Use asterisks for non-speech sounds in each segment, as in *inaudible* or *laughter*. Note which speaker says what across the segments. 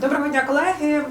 Speaker 1: Доброго дня, колеги.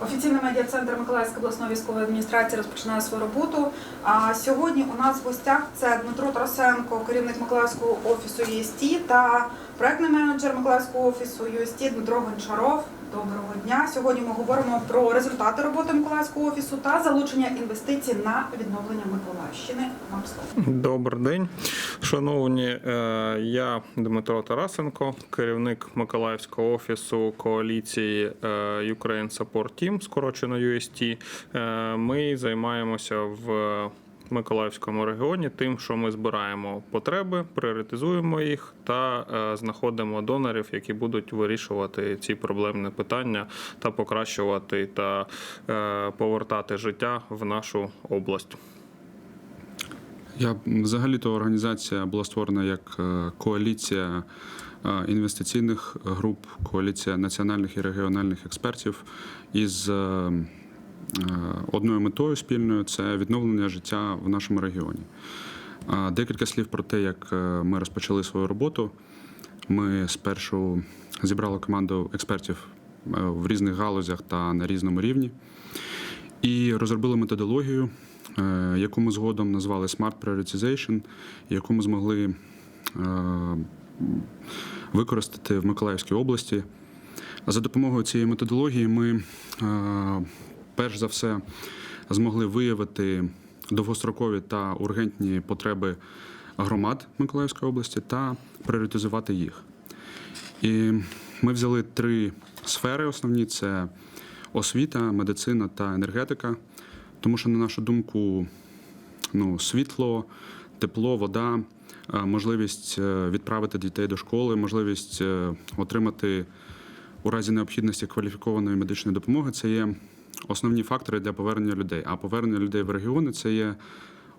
Speaker 1: Офіційний медіа-центр Миколаївської обласної військової адміністрації розпочинає свою роботу. А сьогодні у нас в гостях це Дмитро Тарасенко, керівник Миколаївського офісу ЄСТІ та проектний менеджер Миколаївського офісу UST Дмитро Гончаров. Доброго дня. Сьогодні ми говоримо про результати роботи Миколаївського офісу та залучення інвестицій на відновлення Миколаївщини. Вам слово.
Speaker 2: Добрий день, шановні. Е, Я Дмитро Тарасенко, керівник Миколаївського офісу коаліції е, Ukraine Support Team, скорочено UST. Е, Ми займаємося в Миколаївському регіоні тим, що ми збираємо потреби, пріоритизуємо їх та е, знаходимо донорів, які будуть вирішувати ці проблемні питання та покращувати та е, повертати життя в нашу область.
Speaker 3: Я взагалі-то організація була створена як е, коаліція інвестиційних груп, коаліція національних і регіональних експертів із одною метою спільною це відновлення життя в нашому регіоні. Декілька слів про те, як е, ми розпочали свою роботу. Ми спершу зібрали команду експертів е, в різних галузях та на різному рівні і розробили методологію, е, яку ми згодом назвали Smart Prioritization, яку ми змогли е, використати в Миколаївській області. За допомогою цієї методології ми е, перш за все змогли виявити довгострокові та ургентні потреби громад Миколаївської області та пріоритизувати їх. І ми взяли три сфери основні: це освіта, медицина та енергетика. Тому що, на нашу думку, ну, світло, тепло, вода, е, можливість е, відправити дітей до школи, можливість е, отримати у разі необхідності кваліфікованої медичної допомоги це є основні фактори для повернення людей. А повернення людей в регіони це є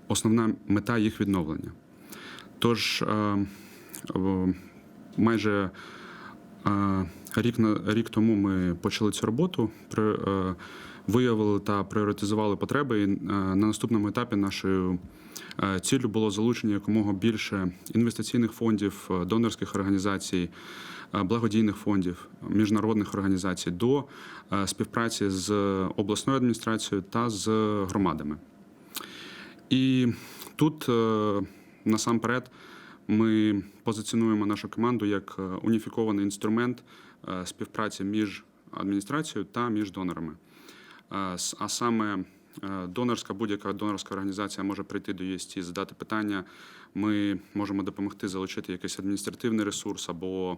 Speaker 3: основна мета їх відновлення. Тож е, майже е, рік, рік тому ми почали цю роботу, е, виявили та пріоритизували потреби. І на наступному етапі нашою е, ціллю було залучення якомога більше інвестиційних фондів, е, донорських організацій, е, благодійних фондів, міжнародних організацій до е, співпраці з обласною адміністрацією та з громадами. І тут е, насамперед ми позиціонуємо нашу команду як е, уніфікований інструмент е, співпраці між адміністрацією та між донорами. Е, А саме е, донорська будь-яка донорська організація може прийти до ЄСТ, задати питання. Ми можемо допомогти залучити якийсь адміністративний ресурс або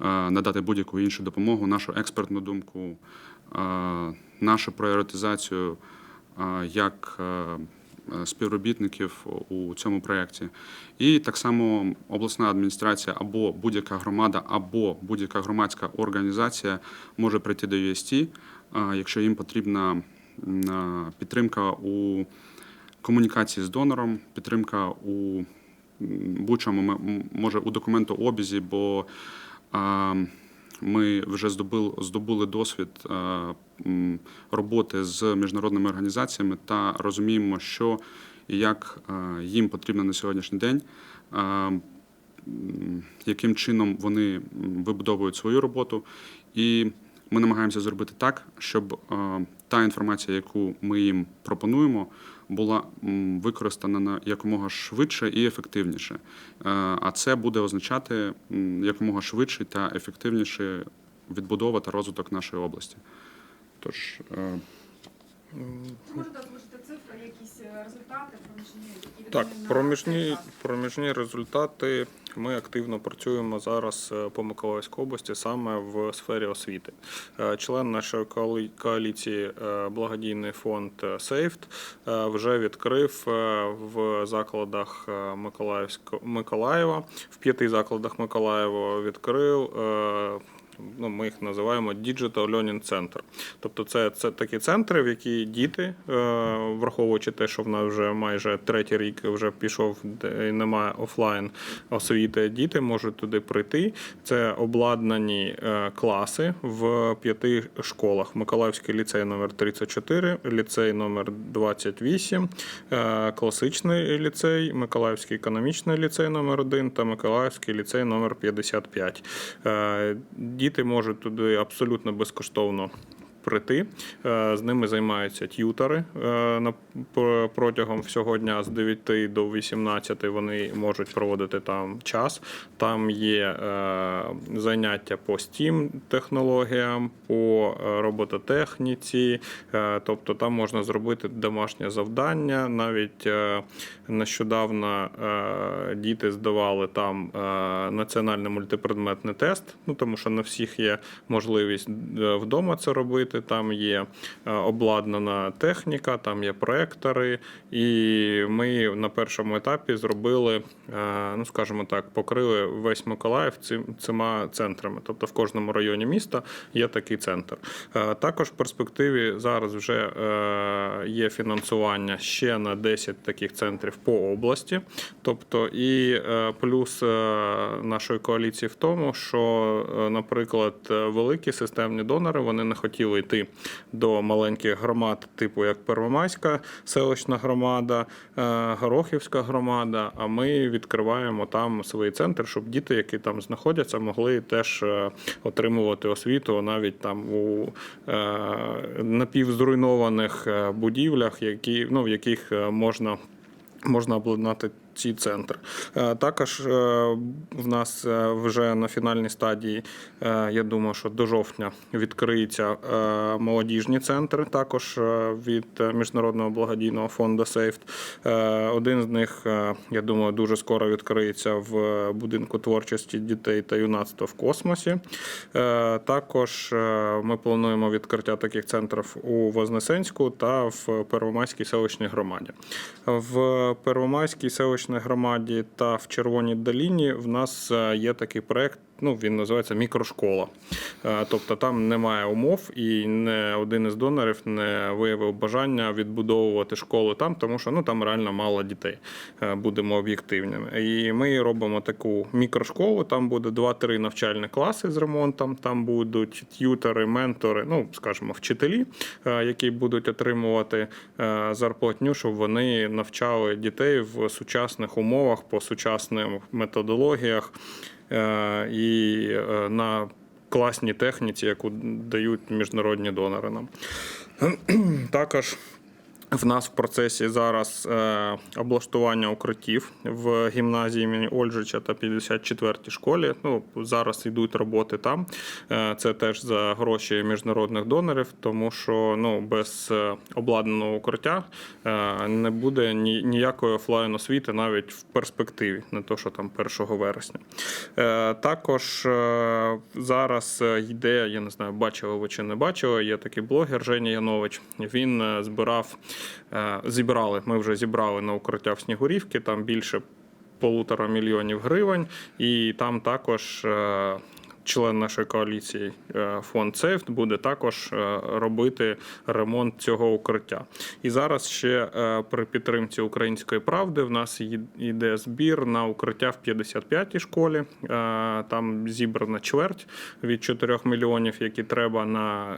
Speaker 3: е, надати будь-яку іншу допомогу, нашу експертну думку, е, нашу пріоритизацію е, як е, е, співробітників у цьому проєкті. І так само обласна адміністрація або будь-яка громада, або будь-яка громадська організація може прийти до е, якщо їм потрібна е, підтримка у комунікації з донором, підтримка у будь-чому може у документообізі, бо ми вже здобули, здобули досвід роботи з міжнародними організаціями та розуміємо, що і як їм потрібно на сьогоднішній день, яким чином вони вибудовують свою роботу. І ми намагаємося зробити так, щоб та інформація, яку ми їм пропонуємо, була використана на якомога швидше і ефективніше. Е, А це буде означати якомога швидше та ефективніше відбудова та розвиток нашої області. Тож е,
Speaker 1: Можете озвучити цифри, якісь е, результати проміжні,
Speaker 2: Так, проміжні, проміжні результати. Ми активно працюємо зараз е, по Миколаївській області саме в сфері освіти. Е, Член нашої коалі- коаліції е, благодійний фонд «Сейфт» вже відкрив в закладах Миколаївського Миколаєва, в п'яти закладах Миколаєва відкрив. Ну, ми їх називаємо Digital Learning Center. Тобто це, це такі центри, в які діти, е, враховуючи те, що в нас вже майже третій рік вже пішов, де немає офлайн освіти, діти можуть туди прийти. Це обладнані е, класи в п'яти школах: Миколаївський ліцей номер 34, ліцей номер 28, е, класичний ліцей, Миколаївський економічний ліцей номер 1 та Миколаївський ліцей номер 55. Діти можуть туди абсолютно безкоштовно прийти. Е, З ними займаються т'ютери е, протягом всього дня з 9 до 18 вони можуть проводити там час. Там є е, заняття по STEAM технологіям, по робототехніці, тобто там можна зробити домашнє завдання. Навіть нещодавно діти здавали там національний мультипредметний тест, ну тому що на всіх є можливість вдома це робити. Там є е, обладнана техніка, там є проектори, і ми на першому етапі зробили, е, ну скажімо так, покрили весь Миколаїв цим цими центрами. Тобто в кожному районі міста є такий центр. Е, Також в перспективі зараз вже є фінансування ще на 10 таких центрів по області. Тобто, і плюс нашої коаліції в тому, що, наприклад, великі системні донори вони не хотіли йти до маленьких громад, типу як Первомайська селищна громада, е, Горохівська громада. А ми відкриваємо там свої центри, щоб діти, які там знаходяться, могли теж е, отримувати освіту навіть там у е, напівзруйнованих будівлях, які ну в яких можна можна обладнати ці центри. Е, Також е, в нас е, вже на фінальній стадії, я думаю, що до жовтня відкриються молодіжні центри, також від Міжнародного благодійного фонду Сейфт. Один з них, я думаю, дуже скоро відкриється в будинку творчості дітей та юнацтва в космосі. Також ми плануємо відкриття таких центрів у Вознесенську та в Первомайській селищній громаді. В Первомайській селищній громаді та в Червоній доліні в нас е, є такий проект. Ну, він називається мікрошкола. Е, Тобто там немає умов, і не один із донорів не виявив бажання відбудовувати школи там, тому що ну там реально мало дітей. е, Будемо об'єктивними. І ми робимо таку мікрошколу. Там буде 2-3 навчальні класи з ремонтом. Там будуть т'ютери, ментори, ну скажімо, вчителі, е, які будуть отримувати зарплатню, щоб вони навчали дітей в сучасних умовах по сучасним методологіях і е, на класній техніці, яку дають міжнародні донори нам. *clears throat* Також в нас в процесі зараз е, облаштування укриттів в гімназії імені Ольжича та 54-й школі. Ну, зараз йдуть роботи там. Е, це теж за гроші міжнародних донорів, тому що ну, без е, обладнаного укриття е, не буде ні, ніякої офлайн освіти навіть в перспективі, не то що там 1 вересня. Е, також е, зараз е, йде, я не знаю, бачили ви чи не бачили, є такий блогер Женя Янович. Він е, збирав, зібрали, ми вже зібрали на укриття в Снігурівки, там більше полутора мільйонів гривень, і там також. Член нашої коаліції е, фонд Сейфт буде також е, робити ремонт цього укриття. І зараз ще е, при підтримці української правди в нас йде збір на укриття в 55-й школі. Там зібрана чверть від 4 мільйонів, які треба на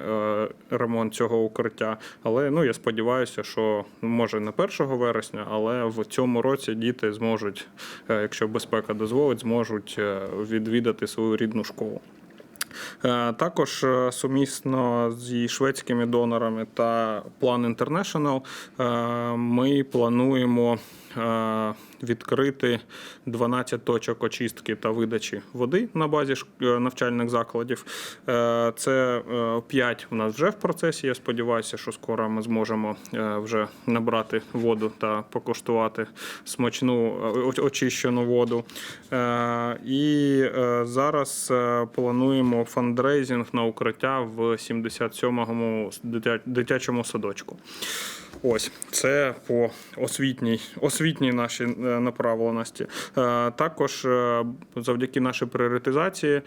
Speaker 2: ремонт цього укриття. Але ну я сподіваюся, що може не 1 вересня, але в цьому році діти зможуть, якщо безпека дозволить, зможуть відвідати свою рідну школу. Е, Також е, сумісно зі шведськими донорами та Plan International е, ми плануємо відкрити 12 точок очистки та видачі води на базі е, навчальних закладів. Е, Це 5 у нас вже в процесі. Я сподіваюся, що скоро ми зможемо е, вже набрати воду та покуштувати смачну е, очищену воду. Е, І е, зараз е, плануємо фандрейзинг на укриття в 77-му дитячому садочку. Ось це по освітній, освітній нашій е, направленості. Е, Також е, завдяки нашій пріоритизації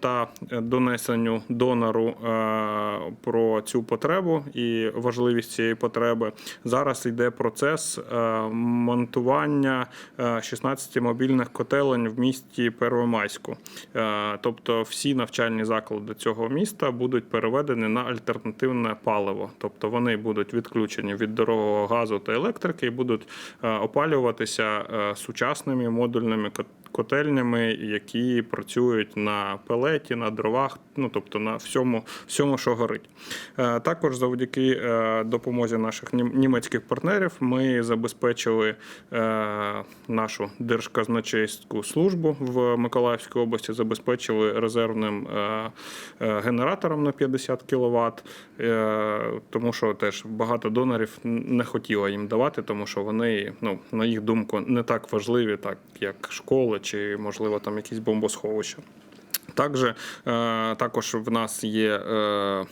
Speaker 2: та донесенню донору про цю потребу і важливість цієї потреби. Зараз йде процес монтування е, 16 мобільних котелень в місті Первомайську. Тобто всі навчальні заклади цього міста будуть переведені на альтернативне паливо. Тобто вони будуть відключені від дорогого газу та електрики і будуть е, опалюватися е, сучасними модульними котельнями, які працюють на пелеті, на дровах, ну тобто на всьому, всьому що горить. Е, Також завдяки е, допомозі наших німецьких партнерів ми забезпечили е, нашу держказначейську службу в Миколаївській області, забезпечили резервним генератором на 50 кВт, тому що теж багато донорів не хотіло їм давати, тому що вони, ну, на їх думку, не так важливі, так як школи чи, можливо, там якісь бомбосховища. Також, е, також в нас є е,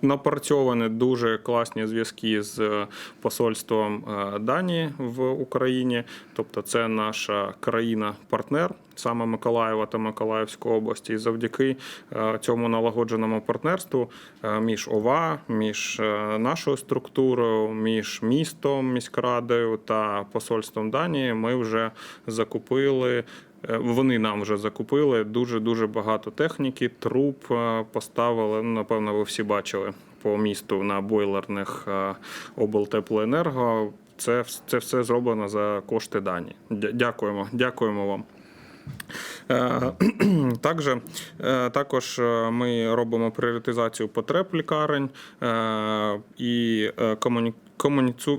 Speaker 2: напрацьовані дуже класні зв'язки з посольством е, Данії в Україні. Тобто, це наша країна-партнер, саме Миколаєва та Миколаївської області. І завдяки е, цьому налагодженому партнерству е, між ОВА, між е, нашою структурою, між містом, міськрадою та посольством Данії ми вже закупили. Е, Вони нам вже закупили дуже дуже багато техніки, труб е, поставили. Ну, напевно, ви всі бачили по місту на бойлерних е, облтеплоенерго. Це, це все зроблено за кошти Данії. Дя- Дякуємо, дякуємо вам. *clears throat* Також, також ми робимо пріоритизацію потреб лікарень і комуні- комуніцу-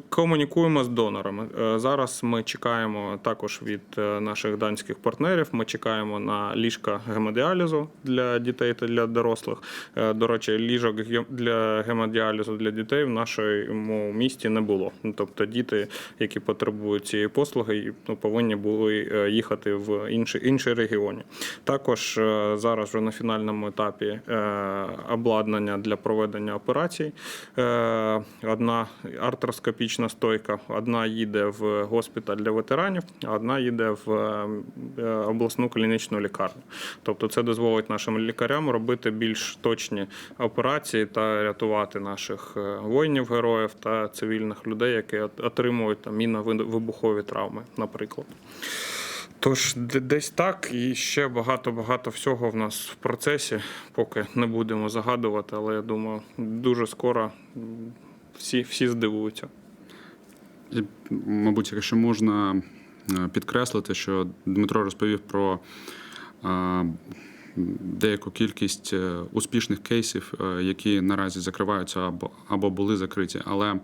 Speaker 2: комунікуємо з донорами. Е, Зараз ми чекаємо також від е, наших данських партнерів. Ми чекаємо на ліжка гемодіалізу для дітей та для дорослих. Е, До речі, ліжок для гемодіалізу для дітей в нашому місті не було. Тобто діти, які потребують цієї послуги, ну, повинні були їхати в інші, інші регіони. Також зараз вже на фінальному етапі обладнання для проведення операцій. Одна артроскопічна стойка, одна їде в госпіталь для ветеранів, а одна їде в е, обласну клінічну лікарню. Тобто це дозволить нашим лікарям робити більш точні операції та рятувати наших е, воїнів-героїв та цивільних людей, які отримують там мінно-вибухові травми, наприклад. Тож десь так, і ще багато-багато всього в нас в процесі, поки не будемо загадувати, але я думаю, дуже скоро всі, всі здивуються.
Speaker 3: Мабуть, якщо можна е, підкреслити, що Дмитро розповів про е, деяку кількість е, успішних кейсів, які наразі закриваються або, або були закриті. Але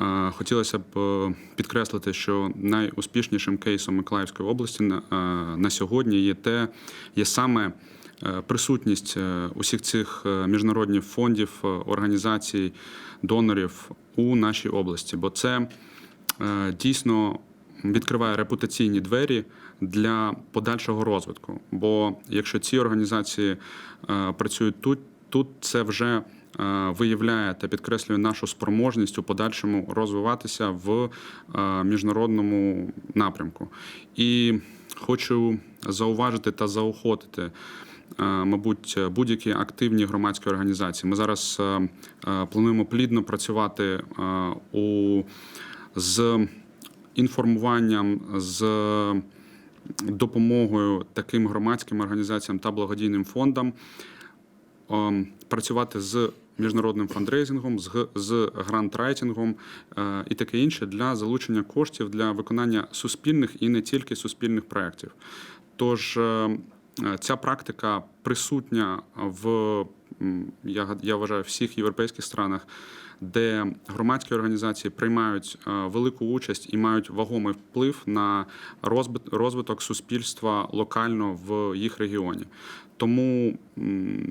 Speaker 3: е, хотілося б підкреслити, що найуспішнішим кейсом Миколаївської області на, е, на сьогодні є те, є саме. Е, Присутність е, усіх цих е, міжнародних фондів, організацій, донорів у нашій області, бо це дійсно відкриває репутаційні двері для подальшого розвитку. Бо якщо ці організації працюють тут, тут це вже виявляє та підкреслює нашу спроможність у подальшому розвиватися в міжнародному напрямку. І хочу зауважити та заохотити. Е, Мабуть, будь-які активні громадські організації. Ми зараз е, е, плануємо плідно працювати у з інформуванням, з допомогою таким громадським організаціям та благодійним фондам, працювати з міжнародним фандрейзингом, з, з грантрайтингом і таке інше для залучення коштів для виконання суспільних і не тільки суспільних проєктів. Тож ця практика присутня в я, я вважаю всіх європейських странах, де громадські організації приймають е, велику участь і мають вагомий вплив на розвиток суспільства локально в їх регіоні. Тому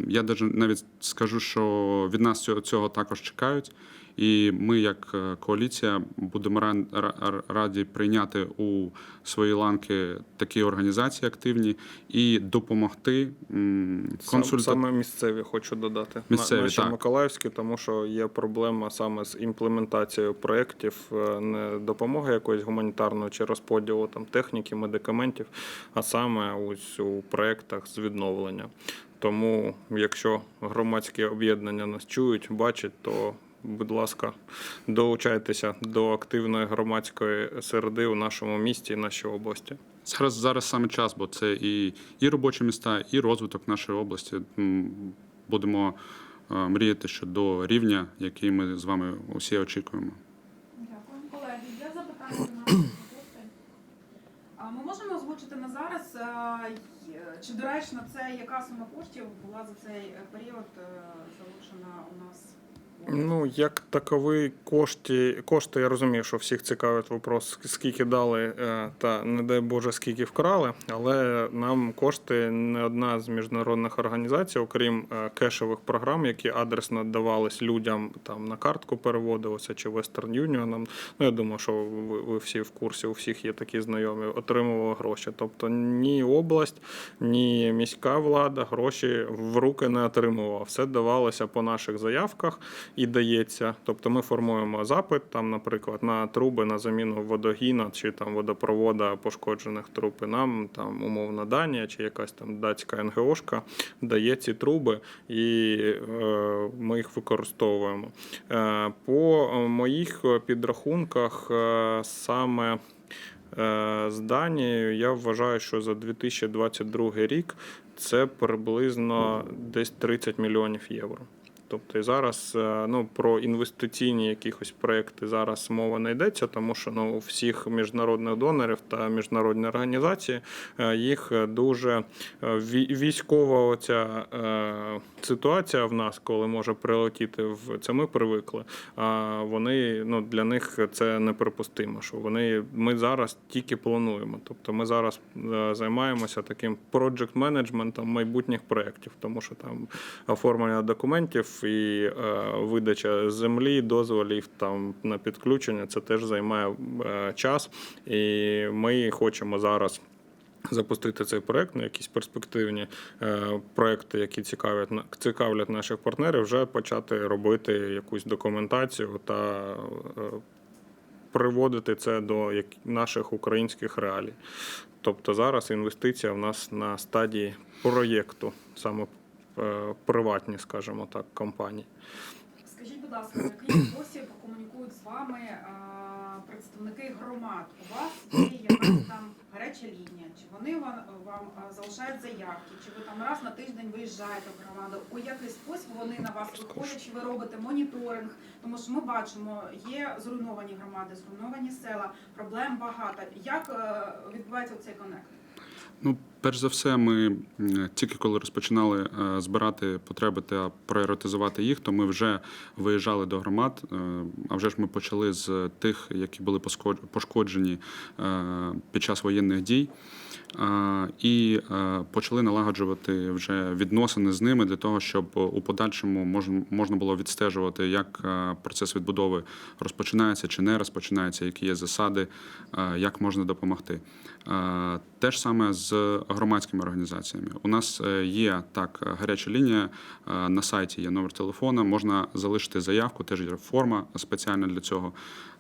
Speaker 3: я навіть скажу, що від нас цього також чекають. І ми, як е, коаліція, будемо ра- ра- раді прийняти у свої ланки такі організації активні і допомогти консульта...
Speaker 2: саме місцеві хочу додати.
Speaker 3: Місцеві,
Speaker 2: На- наші
Speaker 3: так.
Speaker 2: Миколаївські, тому що є проблема саме з імплементацією проєктів, е, не допомоги якоїсь гуманітарної чи розподілу там техніки, медикаментів, а саме ось у проєктах з відновлення. Тому, якщо громадські об'єднання нас чують, бачать, то будь ласка, долучайтеся до активної громадської середи у нашому місті і нашій області.
Speaker 3: Зараз зараз саме час, бо це і, і робочі міста, і розвиток нашої області. Будемо е, мріяти щодо рівня, який ми з вами усі очікуємо.
Speaker 1: Дякую. Колеги, є запитання до наших гостей? А Ми можемо озвучити на зараз, е, чи доречно це яка сума коштів була за цей період е, залучена у нас?
Speaker 2: Ну, як таковий кошти, кошти, я розумію, що всіх цікавить вопрос, скільки дали е, та не дай Боже, скільки вкрали. Але нам кошти не одна з міжнародних організацій, окрім е, кешових програм, які адресно давались людям там на картку переводилося чи Western Union. Ну я думаю, що ви, ви всі в курсі, у всіх є такі знайомі, отримували гроші. Тобто ні область, ні міська влада гроші в руки не отримувала. Все давалося по наших заявках і дається. Тобто ми формуємо запит, там, наприклад, на труби на заміну водогіна чи там водопровода пошкоджених труб. І нам там умовна Данія чи якась там датська НГОшка дає ці труби, і е, ми їх використовуємо. Е, по моїх підрахунках е, саме. Е, З Данією я вважаю, що за 2022 рік це приблизно десь 30 мільйонів євро. Тобто і зараз е, ну, про інвестиційні якісь проекти зараз мова не йдеться, тому що ну, у всіх міжнародних донорів та міжнародні організації е, їх дуже е, військова оця ситуація в нас, коли може прилетіти в це. Ми привикли. А вони ну для них це неприпустимо. Що вони ми зараз тільки плануємо. Тобто ми зараз займаємося таким project менеджментом майбутніх проєктів, тому що там оформлення документів і е, видача землі, дозволів там на підключення. Це теж займає е, час, і ми хочемо зараз. Запустити цей проект на якісь перспективні е, проекти, які цікавлять цікавлять наших партнерів, вже почати робити якусь документацію та е, приводити це до як- наших українських реалій. Тобто зараз інвестиція в нас на стадії проєкту, саме приватні, скажімо так, компанії.
Speaker 1: Скажіть, будь ласка, в який спосіб комунікують з вами е, представники громад? У вас є якась там гаряча лінія? Чи вони вам, вам е, залишають заявки? Чи ви там раз на тиждень виїжджаєте в громаду? У який спосіб вони на вас виходять? Чи ви робите моніторинг? Тому що ми бачимо, є зруйновані громади, зруйновані села, проблем багато. Як е, відбувається цей конект?
Speaker 3: Ну, перш за все, ми тільки коли розпочинали е, збирати потреби та пріоритизувати їх, то ми вже виїжджали до громад. Е, А вже ж ми почали з тих, які були пошкоджені е, під час воєнних дій. І почали налагоджувати вже відносини з ними для того, щоб у подальшому можна було відстежувати, як процес відбудови розпочинається чи не розпочинається, які є засади, як можна допомогти. Те ж саме з громадськими організаціями. У нас е, є так гаряча лінія е, на сайті, є номер телефона. Можна залишити заявку, теж є форма спеціальна для цього.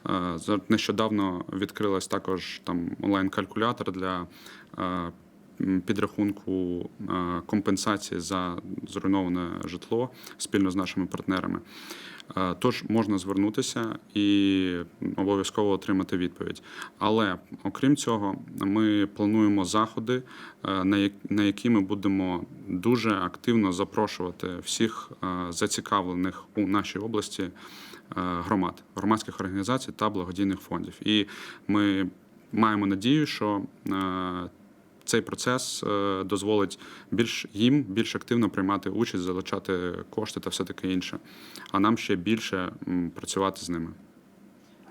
Speaker 3: Е, Нещодавно відкрилась також там онлайн-калькулятор для е, підрахунку е, компенсації за зруйноване житло спільно з нашими партнерами. Е, Тож можна звернутися і обов'язково отримати відповідь. Але окрім цього, ми плануємо заходи, е, на які ми будемо дуже активно запрошувати всіх зацікавлених у нашій області громад, громадських організацій та благодійних фондів. І ми маємо надію, що цей процес е, дозволить більш їм більш активно приймати участь, залучати кошти та все таке інше. А нам ще більше працювати з ними.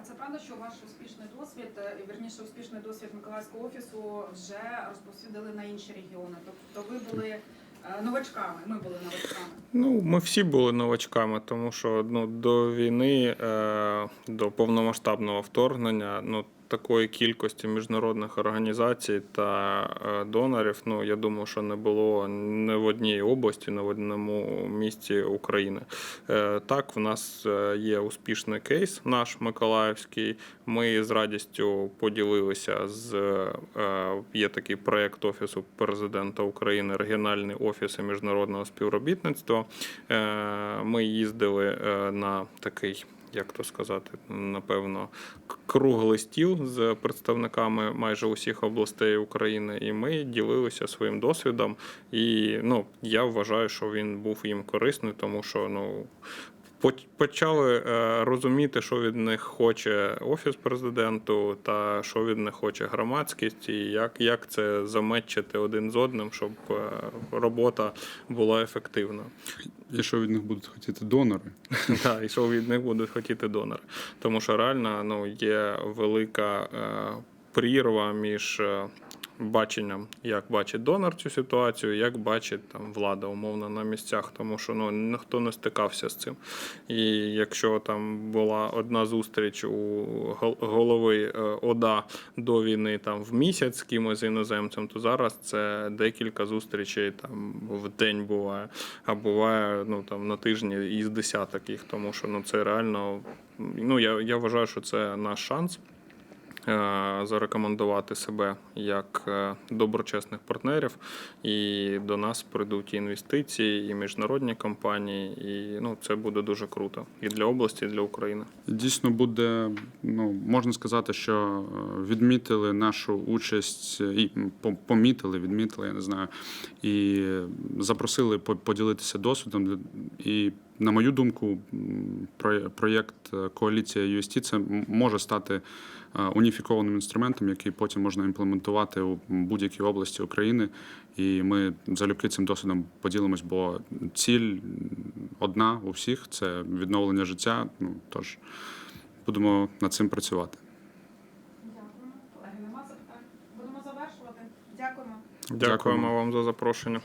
Speaker 1: А це правда, що ваш успішний досвід, е, і вірніше успішний досвід Миколаївського офісу вже розповсюдили на інші регіони. Тобто ви були е, новачками, ми були новачками.
Speaker 2: Ну, ми всі були новачками, тому що ну, до війни, е, до повномасштабного вторгнення, ну, такої кількості міжнародних організацій та е, донорів, ну я думаю, що не було не в одній області, не в одному місті України. Е, Так, в нас е, є успішний кейс, наш Миколаївський. Ми з радістю поділилися з є такий проєкт Офісу президента України, регіональний офіси міжнародного співробітництва. Ми їздили на такий. Як то сказати, напевно, круглий стіл з представниками майже усіх областей України, і ми ділилися своїм досвідом. І ну, я вважаю, що він був їм корисний, тому що ну, почали е, розуміти, що від них хоче офіс президенту, та що від них хоче громадськість, і як, як це заметчити один з одним, щоб е, робота була ефективна.
Speaker 3: І що від них будуть хотіти донори? *laughs*
Speaker 2: Так, і що від них будуть хотіти донори. Тому що реально ну, є велика е, прірва між е, баченням, як бачить донор цю ситуацію, як бачить там влада умовно на місцях, тому що ну ніхто не стикався з цим. І якщо там була одна зустріч у гол- голови е, ОДА до війни там в місяць з кимось іноземцем, то зараз це декілька зустрічей там в день буває, а буває ну там на тижні із десяток їх, тому що ну це реально. Ну я, я вважаю, що це наш шанс зарекомендувати себе як е, доброчесних партнерів, і до нас прийдуть і інвестиції, і міжнародні компанії, і ну це буде дуже круто і для області, і для України.
Speaker 3: Дійсно буде, ну можна сказати, що е, відмітили нашу участь е, і помітили, відмітили, я не знаю, і запросили по- поділитися досвідом. І на мою думку, про- проєкт е, коаліція UST це може стати е, уніфікованим інструментом, який потім можна імплементувати у будь-якій області України. І ми залюбки цим досвідом поділимось, бо ціль одна у всіх це відновлення життя. Ну тож будемо над цим працювати.
Speaker 2: Дякуємо
Speaker 3: Дякуємо.
Speaker 2: вам за запрошення.